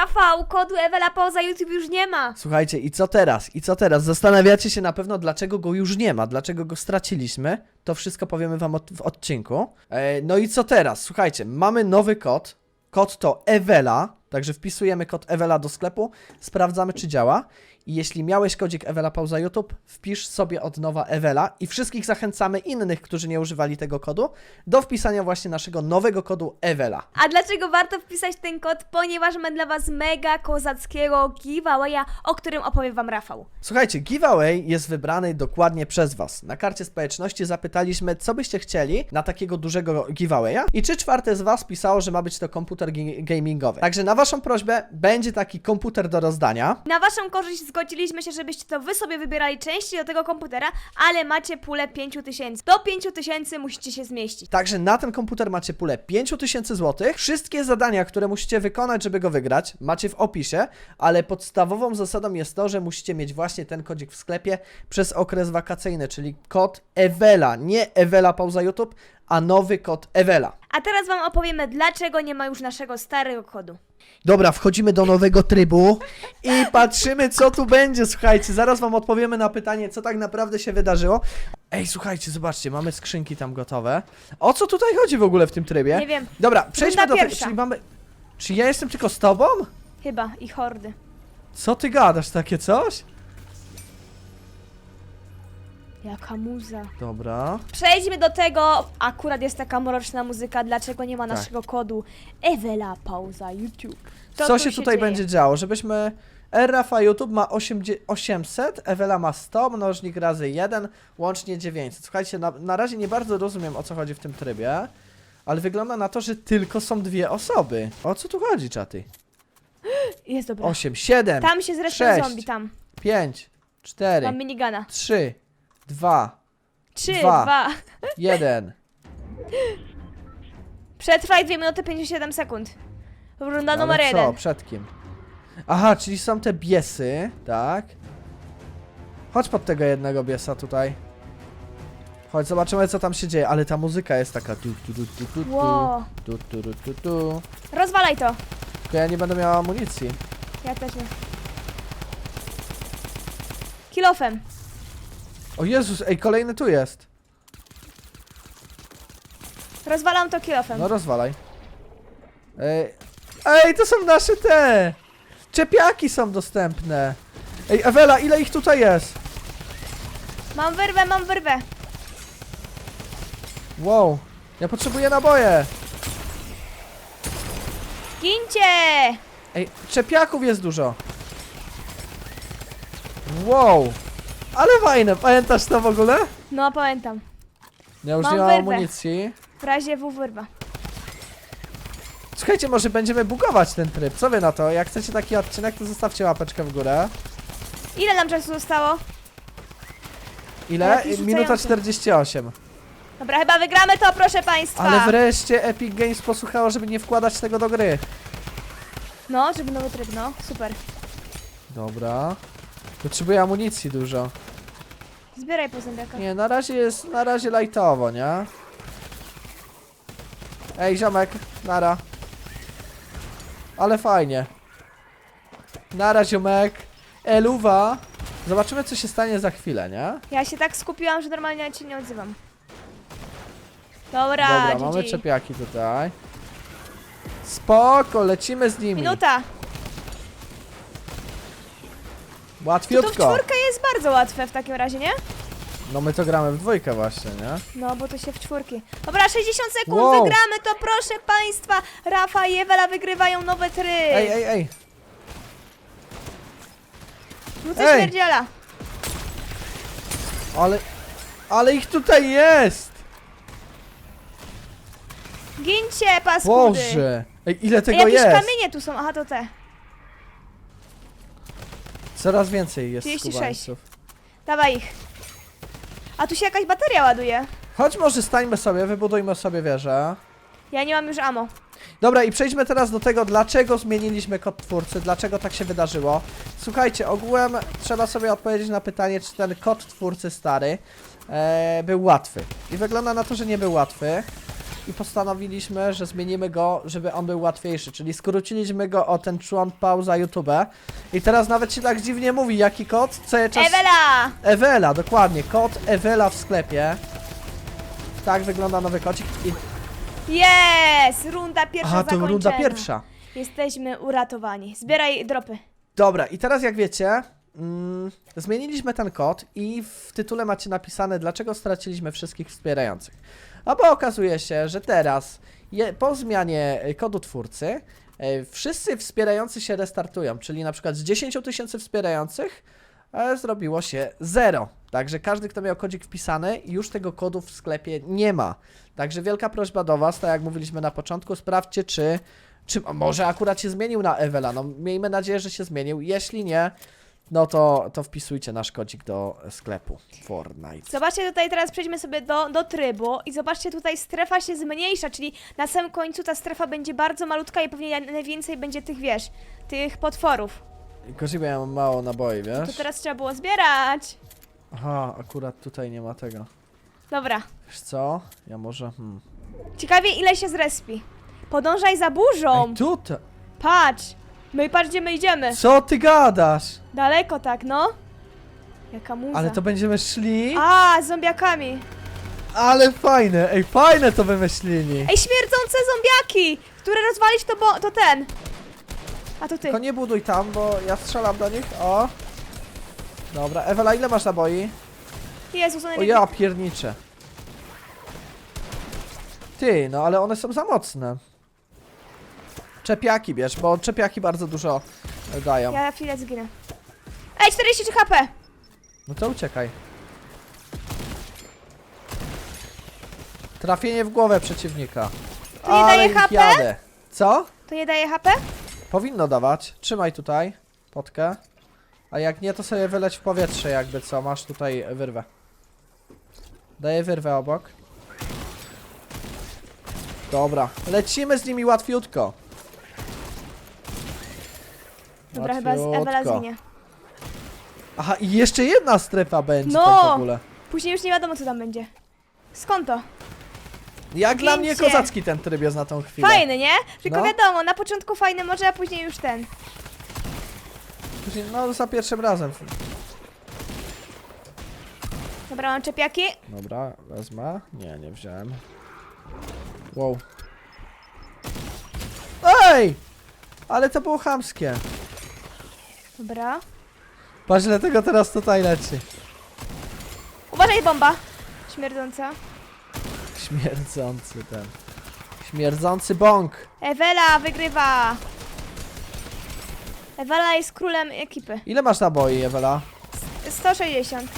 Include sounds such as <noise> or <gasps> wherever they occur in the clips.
Rafał, kodu Ewela poza YouTube już nie ma. Słuchajcie, i co teraz? I co teraz? Zastanawiacie się na pewno, dlaczego go już nie ma, dlaczego go straciliśmy. To wszystko powiemy wam od, w odcinku. E, no i co teraz? Słuchajcie, mamy nowy kod. Kod to Ewela, także wpisujemy kod Ewela do sklepu, sprawdzamy czy działa. I jeśli miałeś kodzik Ewela pauza YouTube, wpisz sobie od nowa Ewela i wszystkich zachęcamy innych, którzy nie używali tego kodu, do wpisania właśnie naszego nowego kodu Ewela. A dlaczego warto wpisać ten kod? Ponieważ mamy dla Was mega kozackiego giveawaya, o którym opowie Wam Rafał. Słuchajcie, giveaway jest wybrany dokładnie przez Was. Na karcie społeczności zapytaliśmy, co byście chcieli na takiego dużego giveawaya i trzy czwarte z Was pisało, że ma być to komputer gamingowy. Także na Waszą prośbę będzie taki komputer do rozdania. Na Waszą korzyść zgodziliśmy się, żebyście to Wy sobie wybierali części do tego komputera, ale macie pulę 5000. Do 5000 musicie się zmieścić. Także na ten komputer macie pulę 5000 zł. Wszystkie zadania, które musicie wykonać, żeby go wygrać, macie w opisie, ale podstawową zasadą jest to, że musicie mieć właśnie ten kodzik w sklepie przez okres wakacyjny, czyli kod Ewela, nie Ewela pauza YouTube, a nowy kod Ewela. A teraz Wam opowiemy, dlaczego nie ma już naszego starego kodu. Dobra, wchodzimy do nowego trybu i patrzymy, co tu będzie. Słuchajcie, zaraz wam odpowiemy na pytanie, co tak naprawdę się wydarzyło. Ej, słuchajcie, zobaczcie, mamy skrzynki tam gotowe. O co tutaj chodzi w ogóle w tym trybie? Nie wiem. Dobra, przejdźmy do tego. pierwsza. Czyli mamy. Czy ja jestem tylko z tobą? Chyba i hordy. Co ty gadasz, takie coś? Jaka muza. Dobra. Przejdźmy do tego, akurat jest taka mroczna muzyka, dlaczego nie ma Tak. naszego kodu Ewela pauza YouTube. Co tu się tutaj dzieje? będzie działo? Żebyśmy. Rafa YouTube ma 8, 800, Ewela ma 100, mnożnik razy 1, łącznie 900. Słuchajcie, na, na razie nie bardzo rozumiem o co chodzi w tym trybie, ale wygląda na to, że tylko są dwie osoby. O co tu chodzi, czaty? <gasps> Jest dobra. 8, 7, Tam się zresztą sześć. zombie, tam. 5, 4, Mam minigana. 3, 2, Trzy, Dwa. dwa. 1. Przetrwaj 2 minuty 57 sekund. Runda Ale numer co? jeden. Przed kim? Aha, czyli są te biesy, tak? Chodź pod tego jednego biesa tutaj. Chodź, zobaczymy co tam się dzieje, ale ta muzyka jest taka tu tu tu tu tu tu Wow. tu tu tu tu tu Rozwalaj to. Tylko ja nie będę miała amunicji. Ja też nie. Kilofem. O Jezus, ej, kolejny tu jest. Rozwalam to kilofem. No rozwalaj. Ej, ej, to są nasze te! Czepiaki są dostępne. Ej, Ewela, ile ich tutaj jest? Mam wyrwę, mam wyrwę. Wow, ja potrzebuję naboje. Gincie! Ej, czepiaków jest dużo. Wow. Ale fajne, pamiętasz to w ogóle? No pamiętam. Ja już Mam nie mam wyrwę. amunicji. W razie W wyrwa. Słuchajcie, może będziemy bugować ten tryb. Co wy na to? Jak chcecie taki odcinek, to zostawcie łapeczkę w górę. Ile nam czasu zostało? Ile? Jakiś Minuta rzucający. 48. Dobra, chyba wygramy to, proszę państwa. Ale wreszcie Epic Games posłuchało, żeby nie wkładać tego do gry. No, żeby nowy tryb, no. Super. Dobra. Potrzebuję amunicji dużo. Zbieraj po zębiakach. Nie, na razie jest, na razie lajtowo, nie? Ej, ziomek, nara. Ale fajnie. Nara, ziomek. Eluwa. Zobaczymy, co się stanie za chwilę, nie? Ja się tak skupiłam, że normalnie cię nie odzywam. Dobra, Dobra, GG. mamy czepiaki tutaj. Spoko, lecimy z nimi. Minuta. To, to w Łatwiutko. czwórkę jest bardzo łatwe w takim razie, nie? No my to gramy w dwójkę właśnie, nie? No, bo to się w czwórki. Dobra, 60 sekund, Wow. wygramy to, proszę państwa. Rafa i Ewela wygrywają nowy tryb. Ej, ej, ej. Rzucę ej. śmierdziela. Ale... Ale ich tutaj jest! Gincie, paskudy. Boże! Ej, ile Ej, tego jakieś jest? kamienie tu są, aha, to te. Coraz więcej jest 36. skubańców. Dawaj ich. A tu się jakaś bateria ładuje. Chodź może stańmy sobie, wybudujmy sobie wieżę. Ja nie mam już ammo. Dobra, i przejdźmy teraz do tego, dlaczego zmieniliśmy kod twórcy, dlaczego tak się wydarzyło. Słuchajcie, ogółem trzeba sobie odpowiedzieć na pytanie, czy ten kod twórcy stary e, był łatwy. I wygląda na to, że nie był łatwy. I postanowiliśmy, że zmienimy go, żeby on był łatwiejszy, czyli skróciliśmy go o ten człon pauza YouTube i teraz nawet się tak dziwnie mówi, jaki kod? Cały czas... Ewela! Ewela, dokładnie, kod Ewela w sklepie. Tak wygląda nowy kocik i... Jest! Runda pierwsza Aha, to runda zakończona. pierwsza. Jesteśmy uratowani. Zbieraj dropy. Dobra, i teraz jak wiecie, mm, zmieniliśmy ten kod i w tytule macie napisane, dlaczego straciliśmy wszystkich wspierających. A bo okazuje się, że teraz, je, po zmianie kodu twórcy, e, wszyscy wspierający się restartują, czyli na przykład z 10 tysięcy wspierających e, zrobiło się 0. Także każdy, kto miał kodzik wpisany, już tego kodu w sklepie nie ma. Także wielka prośba do Was, tak jak mówiliśmy na początku, sprawdźcie, czy czy może akurat się zmienił na Ewela? No miejmy nadzieję, że się zmienił. Jeśli nie, no to, to wpisujcie nasz kodzik do sklepu Fortnite. Zobaczcie tutaj, teraz przejdźmy sobie do, do trybu i zobaczcie tutaj strefa się zmniejsza, czyli na samym końcu ta strefa będzie bardzo malutka i pewnie najwięcej będzie tych, wiesz, tych potworów. Gorzej, bo ja mam mało naboi, To wiesz? teraz trzeba było zbierać. Aha, akurat tutaj nie ma tego. Dobra. Wiesz co? Ja może... Hmm. Ciekawie ile się zrespi. Podążaj za burzą. Ej, tutaj! Patrz. My patrz gdzie my idziemy. Co ty gadasz? Daleko tak, no. Jaka muza. Ale to będziemy szli? A, z zombiakami. Ale fajne! Ej, fajne to wymyślili! Ej, śmierdzące zombiaki! Które rozwalić to bo... to ten. A to ty. Tylko nie buduj tam, bo ja strzelam do nich. O! Dobra, Ewela, ile masz naboi? Jezus, one O ja pierniczę. Ty, no ale one są za mocne. Czepiaki bierz, bo czepiaki bardzo dużo e, dają. Ja na chwilę zginę. Ej, 43 HP! No to uciekaj. Trafienie w głowę przeciwnika. To nie daje ich HP? jadę. Co? To nie daje HP? Powinno dawać. Trzymaj tutaj potkę. A jak nie, to sobie wyleć w powietrze jakby co. Masz tutaj wyrwę. Daję wyrwę obok. Dobra, lecimy z nimi łatwiutko. Dobra, chyba z Ewela zginie. Aha, i jeszcze jedna strefa będzie No! tak w ogóle. Później już nie wiadomo co tam będzie. Skąd to? Jak dla mnie kozacki ten tryb jest na tą chwilę. Fajny, nie? Tylko No. wiadomo, na początku fajny może, a później już ten. Później- No za pierwszym razem. Dobra, mam czepiaki. Dobra, wezmę. Nie, nie wziąłem. Wow. Ej! Ale to było chamskie. Dobra. Patrz, ile tego teraz tutaj leci. Uważaj, bomba! Śmierdząca. Śmierdzący ten. Śmierdzący bąk. Ewela wygrywa! Ewela jest królem ekipy. Ile masz naboi, Ewela? 160.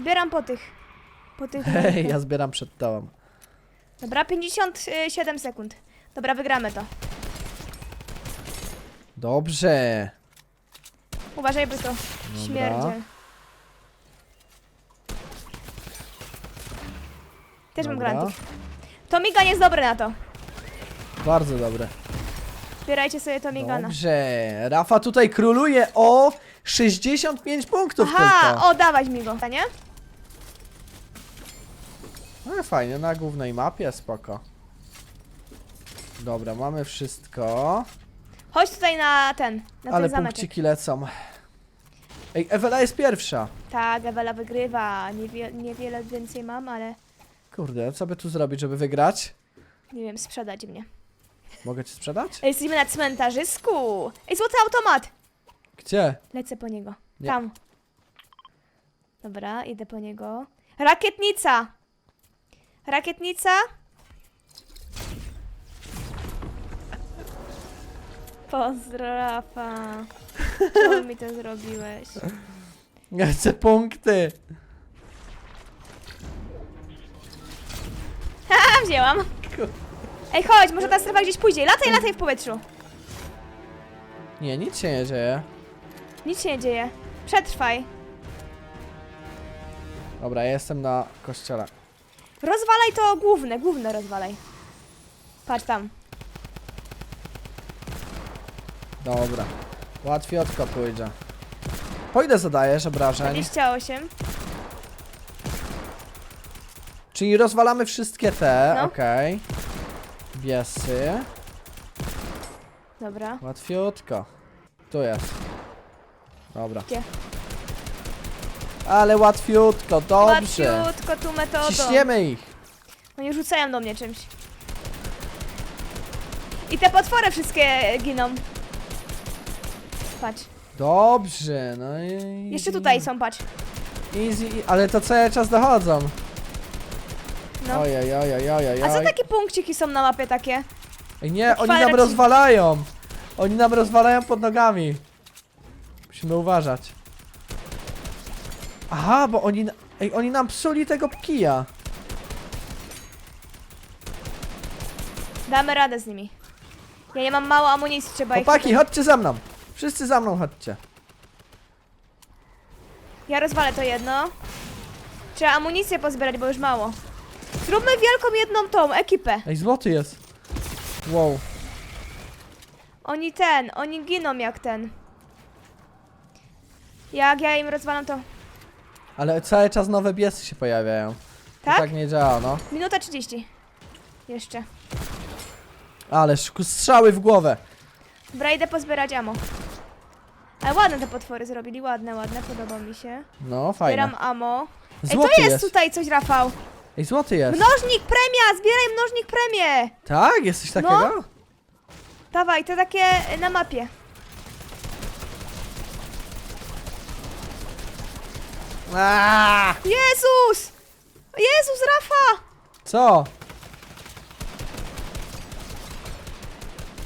Zbieram po tych. Po tych. Hej, ja zbieram przed tobą. Dobra, 57 sekund. Dobra, wygramy to. Dobrze. Uważaj, by to śmierdzie. Też mam Dobra. Tomigan jest dobry na to. Bardzo dobre. Zbierajcie sobie Tomigana. Dobrze. Rafa tutaj króluje o 65 punktów Aha, tylko. o, dawać mi go, nie? No fajnie, na głównej mapie, spoko. Dobra, mamy wszystko. Chodź tutaj na ten, na Ale ten zameczek. punkciki lecą. Ej, Ewela jest pierwsza. Tak, Ewela wygrywa. Niewie, niewiele więcej mam, ale Kurde, co by tu zrobić, żeby wygrać? nie wiem, sprzedać mnie. Mogę ci sprzedać? Ej, Jesteśmy na cmentarzysku. Ej, złoty automat. Gdzie? Lecę po niego. Nie. Tam. Dobra, idę po niego. Rakietnica! Rakietnica? Pozdro, Rafa. <laughs> Czemu mi to zrobiłeś? Ja chcę punkty. A, wzięłam. Ej, chodź, może ta strefa gdzieś pójdzie. Lataj, lataj w powietrzu. Nie, nic się nie dzieje. Nic się nie dzieje. Przetrwaj. Dobra, ja jestem na kościele. Rozwalaj to główne, główne rozwalaj. Patrz tam. Dobra. Łatwiotko pójdzie. Po ile zadajesz obrażeń? 28. Czyli rozwalamy wszystkie te, No. okej. Biesy. Dobra. Łatwiutko. Tu jest. Dobra. Gdzie? Ale łatwiutko, dobrze. Łatwiutko tu metodą. Ciśniemy ich. Oni rzucają do mnie czymś. I te potwory wszystkie giną. Patrz. Dobrze, no i... Jeszcze tutaj są, patrz. Easy, ale to cały czas dochodzą. No. Ojej, ojej, ojej, A co oj. takie punkciki są na mapie takie? Ej, Nie, oni nam kwadraciki? rozwalają. Oni nam rozwalają pod nogami. Musimy uważać. Aha, bo oni... na- Ej, oni nam psuli tego kija. Damy radę z nimi. Ja nie mam mało amunicji, trzeba ich... Chłopaki, tutaj- chodźcie za mną. Wszyscy za mną chodźcie. Ja rozwalę to jedno. Trzeba amunicję pozbierać, bo już mało. Zróbmy wielką jedną tą ekipę. Ej, złoty jest. Wow. Oni ten, oni giną jak ten. Jak ja im rozwalam to... Ale cały czas nowe biesy się pojawiają. To Tak? tak nie działa, no. Minuta 30. Jeszcze. Ale strzały w głowę. Dobra, idę pozbierać ammo. Ale ładne te potwory zrobili, ładne, ładne, podoba mi się. No, fajne. Zbieram ammo. Ej, Złoty to jest, jest. tutaj coś, Rafał. Ej, złoty jest. Mnożnik, premia! Zbieraj mnożnik, premię! Tak? Jest coś No. takiego? Dawaj, to takie y, na mapie. Aaaa! Jezus! Jezus, Rafa! Co?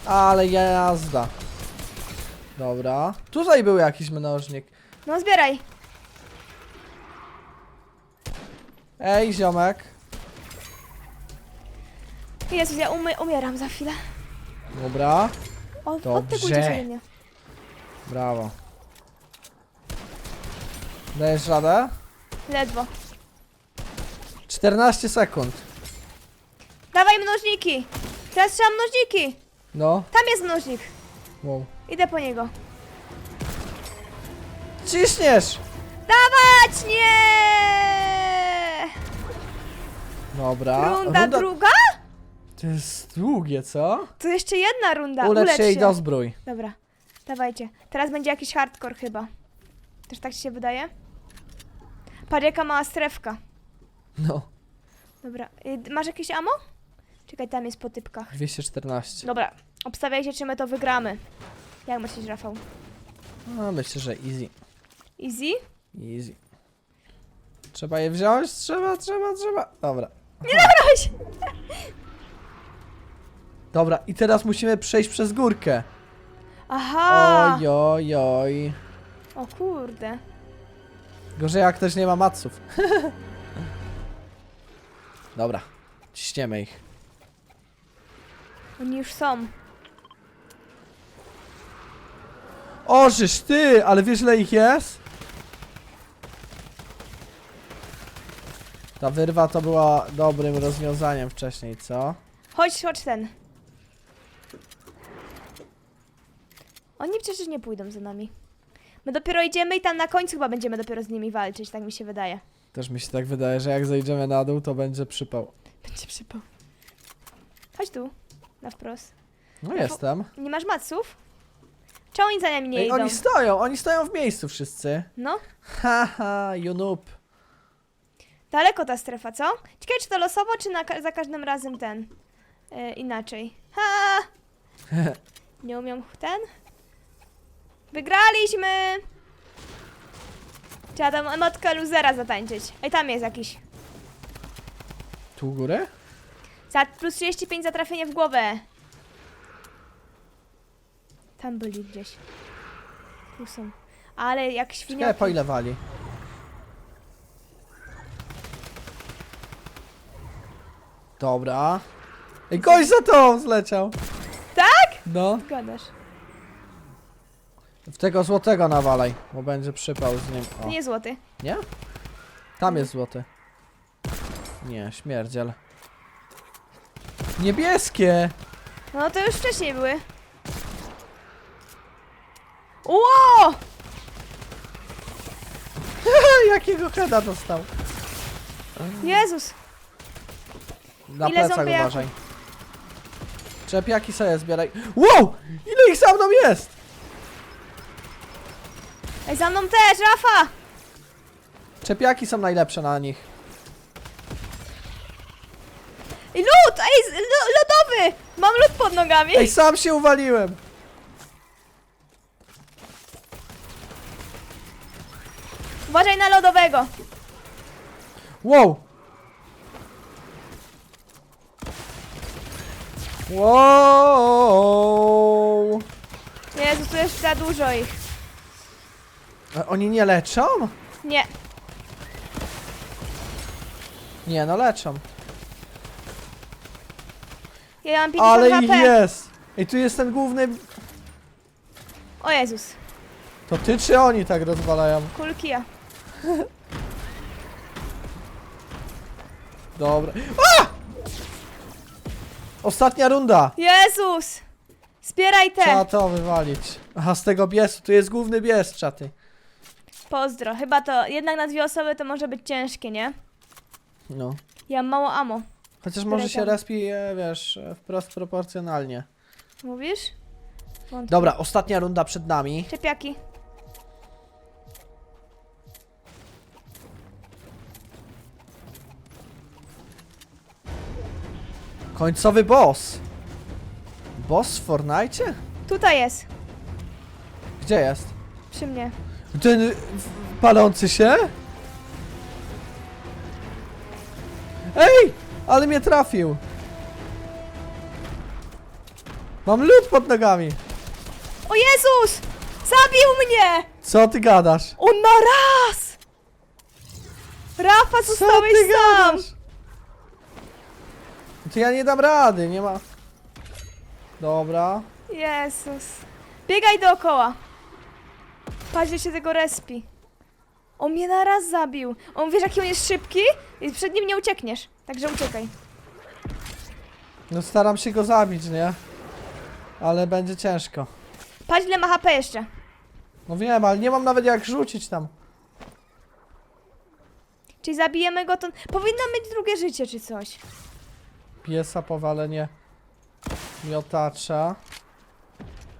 Ale jazda. Dobra. Tutaj był jakiś mnożnik. No, zbieraj. Ej, ziomek. Jezus, ja umy umieram za chwilę. Dobra. O, Dobrze. mnie. Brawo. Dajesz radę? Ledwo. 14 sekund. Dawaj mnożniki! Teraz trzeba mnożniki! No. Tam jest mnożnik. Wow. Idę po niego. Ciśniesz! Dawać! Nie! Dobra. Runda, druga? To jest długie, co? To jeszcze jedna runda. Ulecz się i dozbrój. Dobra, dawajcie. Teraz będzie jakiś hardcore chyba. Też tak ci się wydaje? Patrz jaka mała strefka. No. Dobra, y, masz jakieś ammo? Czekaj, tam jest po typkach. 214. Dobra, obstawiajcie czy my to wygramy. Jak myślisz, Rafał? No, myślę, że easy. Easy? Easy. Trzeba je wziąć? Trzeba, trzeba, trzeba. Dobra. Weź! <laughs> Dobra, i teraz musimy przejść przez górkę. Aha! Oj, oj, oj. O kurde. Gorzej jak ktoś nie ma maców. <laughs> Dobra, ciśniemy ich. Oni już są. O, żeż ty, ale wiesz ile ich jest? Ta wyrwa to była dobrym rozwiązaniem wcześniej, co? Chodź, chodź ten. Oni przecież nie pójdą za nami. My dopiero idziemy i tam na końcu chyba będziemy dopiero z nimi walczyć, tak mi się wydaje. Też mi się tak wydaje, że jak zejdziemy na dół, to będzie przypał. Będzie przypał. Chodź tu, na wprost. No jestem. Nie masz maców? Czy oni za nami nie Ej, idą? oni stoją, oni stoją w miejscu wszyscy. No, Haha, you noob. daleko ta strefa, co? Ciekawe, czy to losowo, czy na, ka- za każdym razem ten? E, inaczej. Ha! <laughs> Nie umiem ten? Wygraliśmy! Trzeba tam notkę luzera zatańczyć. Ej, tam jest jakiś. Tu u góry? Za plus 35 za trafienie w głowę. Tam byli gdzieś. Tu są. Ale jak Czekaj, świnioki. po ile wali? Dobra. Ej, gość za to zleciał. Tak? No. Gadasz. W tego złotego nawalaj, bo będzie przypał z nim. O. nie złoty. Nie? Tam jest złoty. Nie, śmierdziel. Niebieskie! No to już wcześniej były. Ło! <laughs> Jakiego heada dostał? Jezus! Na Ile plecach zombiaków? uważaj. Czepiaki sobie zbieraj. Wow! Ile ich za mną jest? Ej, za mną też, Rafa! Czepiaki są najlepsze na nich. I lód! Ej, z- lo, lodowy! Mam lód pod nogami! Ej, sam się uwaliłem! Uważaj na lodowego! Wow! Wow! Jezu, tu jest za dużo ich. A oni nie leczą? Nie. Nie, no leczą. Ja mam 50 Ale HP. ich jest! Ej, tu jest ten główny... O Jezus. To ty czy oni tak rozwalają? Kulki ja. Dobra. A! Ostatnia runda! Jezus! Zbieraj Trzeba te! to wywalić. Aha, z tego biesu. Tu jest główny bies, czaty. Pozdro. Chyba to jednak na dwie osoby to może być ciężkie, nie? No. Ja mam mało amo. Chociaż może się tam. respi, e, wiesz, e, wprost proporcjonalnie. Mówisz? Wątpię. Dobra, ostatnia runda przed nami. Czepiaki. Końcowy boss. Boss w Fortnite? Tutaj jest. Gdzie jest? Przy mnie. Ten y, w- palący się? Ej! Ale mnie trafił. Mam lód pod nogami. O Jezus! Zabił mnie! Co ty gadasz? On ma raz! Rafa, Co zostałeś ty sam! gadasz? To ja nie dam rady, nie ma... Dobra. Jezus. Biegaj dookoła. Patrz, że się tego respi. On mnie na raz zabił. On wiesz, jaki on jest szybki? I przed nim nie uciekniesz. Także uciekaj. No staram się go zabić, nie? Ale będzie ciężko. Patrz, ile ma HP jeszcze. No wiem, ale nie mam nawet jak rzucić tam. Czyli zabijemy go, to powinno mieć drugie życie czy coś. Piesa, powalenie miotacza.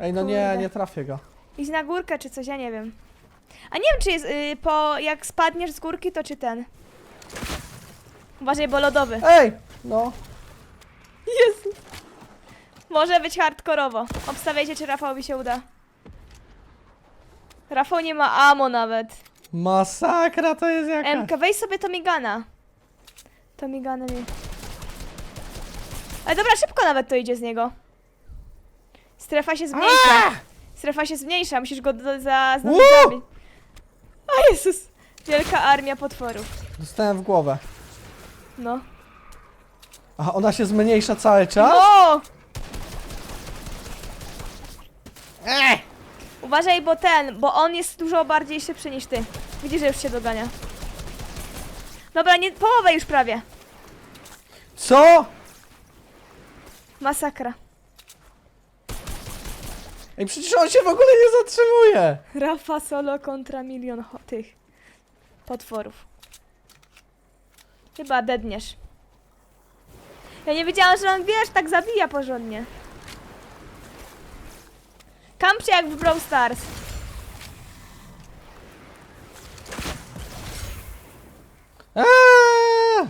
Ej, no nie, Kurde. nie trafię go. Iść na górkę czy coś, ja nie wiem. A nie wiem, czy jest y, po jak spadniesz z górki, to czy ten. Uważaj, bo lodowy. Ej! No. Jezu. Może być hardkorowo. Obstawiajcie, czy Rafałowi się uda. Rafał nie ma amo nawet. Masakra to jest jakaś. MK, weź sobie Tomigana. Tomigana mi. Ale dobra, szybko nawet to idzie z niego. Strefa się zmniejsza. Strefa się zmniejsza, musisz go do, za, znowu Ło! zabić. O Jezus! Wielka armia potworów. Dostałem w głowę. No. A ona się zmniejsza cały czas? No! Ej! Uważaj, bo ten, bo on jest dużo bardziej szybszy niż ty. Widzisz, że już się dogania. Dobra, nie, połowę już prawie. Co? Masakra. Ej, przecież on się w ogóle nie zatrzymuje. Rafa solo kontra milion ho- tych potworów. Chyba dedniesz. Ja nie wiedziałam, że on wiesz, tak zabija porządnie. Kampcie jak w Brawl Stars. Eee!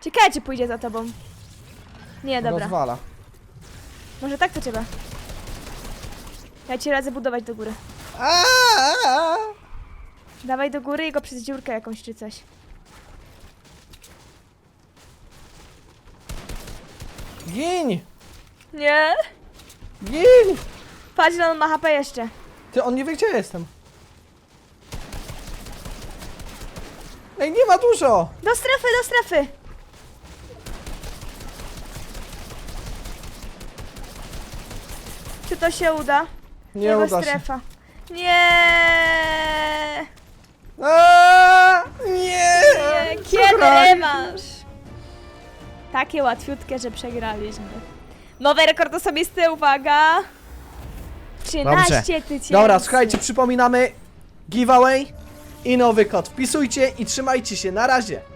Ciekawe, czy pójdzie za tobą. Nie, dobra. Rozwala. Może tak to trzeba. Ja ci radzę budować do góry. Aaaa! Dawaj do góry i go przez dziurkę jakąś czy coś. Gin! Nie? Gin! Patrz, on ma HP jeszcze. Ty, on nie wie gdzie ja jestem. Ej, nie ma dużo! Do strefy, do strefy! To się uda? Nie Jego uda się. strefa. Nie! Nie! Nie! Kiedy rewanż? Takie łatwiutkie, że przegraliśmy. Nowy rekord osobisty, uwaga! 13 tysięcy. Dobra, słuchajcie, przypominamy giveaway i nowy kod. Wpisujcie i trzymajcie się. Na razie.